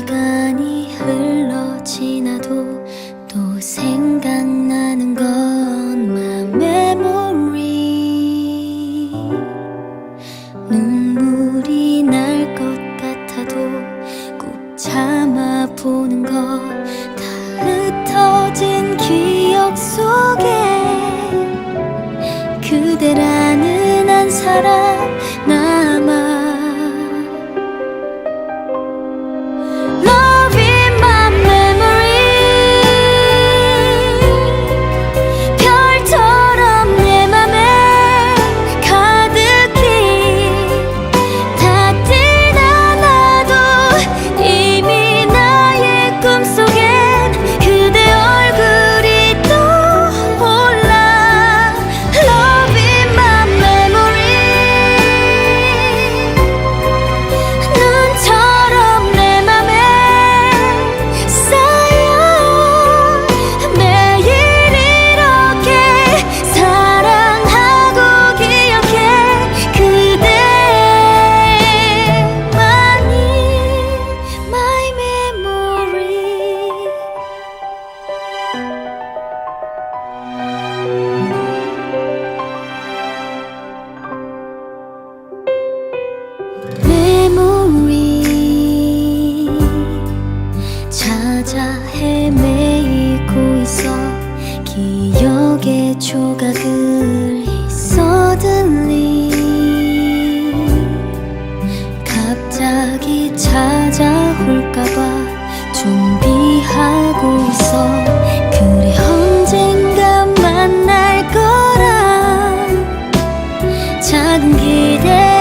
시간이 흘러 지나도 또 생각나는 건 my memory. 눈물이 날 것 같아도 꼭 참아보는 것 다 흩어진 기억 속에 조각을 suddenly 갑자기 찾아올까봐 준비하고 있어. 그래 언젠가 만날 거라. 작은 기대